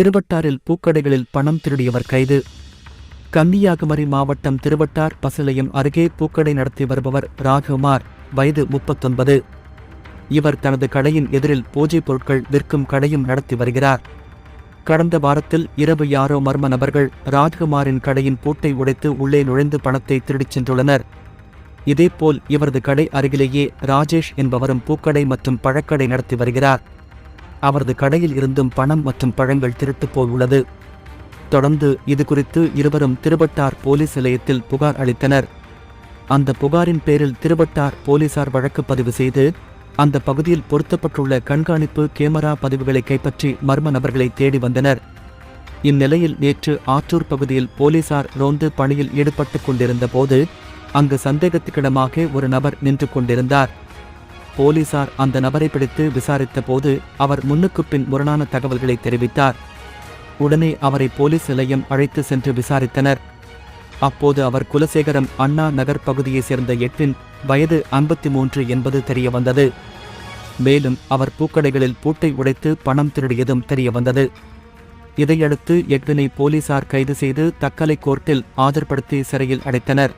திருவட்டாரில் பூக்கடைகளில் பணம் திருடியவர் கைது. கன்னியாகுமரி மாவட்டம் திருவட்டார் பசலையம் அருகே பூக்கடை நடத்தி வருபவர் ராகுமார் வயது முப்பத்தொன்பது. இவர் தனது கடையின் எதிரில் பூஜை பொருட்கள் விற்கும் கடையும் நடத்தி வருகிறார். கடந்த வாரத்தில் இரவு யாரோ மர்ம நபர்கள் ராஜ்குமாரின் கடையின் பூட்டை உடைத்து உள்ளே நுழைந்து பணத்தை திருடிச் சென்றுள்ளனர். இதேபோல் இவரது கடை அருகிலேயே ராஜேஷ் என்பவரும் பூக்கடை மற்றும் பழக்கடை நடத்தி வருகிறார். அவரது கடையில் இருந்தும் பணம் மற்றும் பழங்கள் திருட்டுப் போயுள்ளது தொடர்ந்து தொடர்ந்து இதுகுறித்து இருவரும் திருவட்டார் போலீஸ் நிலையத்தில் புகார் அளித்தனர். அந்த புகாரின் பேரில் திருவட்டார் போலீசார் வழக்கு பதிவு செய்து அந்த பகுதியில் பொருத்தப்பட்டுள்ள கண்காணிப்பு கேமரா பதிவுகளை கைப்பற்றி மர்ம நபர்களை தேடி வந்தனர். இந்நிலையில் நேற்று ஆற்றூர் பகுதியில் போலீசார் ரோந்து பணியில் ஈடுபட்டுக் கொண்டிருந்த போது அங்கு சந்தேகத்துக்கிடமாக ஒரு நபர் நின்று கொண்டிருந்தார். போலீசார் அந்த நபரை பிடித்து விசாரித்த போது அவர் முன்னுக்கு பின் முரணான தகவல்களை தெரிவித்தார். உடனே அவரை போலீஸ் நிலையம் அழைத்து சென்று விசாரித்தனர். அப்போது அவர் குலசேகரம் அண்ணா நகர் பகுதியைச் சேர்ந்த எட்வின் வயது ஐம்பத்தி மூன்று என்பது தெரியவந்தது. மேலும் அவர் பூக்கடைகளில் பூட்டை உடைத்து பணம் திருடியதும் தெரியவந்தது. இதையடுத்து எட்வினை போலீசார் கைது செய்து தக்கலை கோர்ட்டில் ஆஜர்படுத்தி சிறையில் அடைத்தனர்.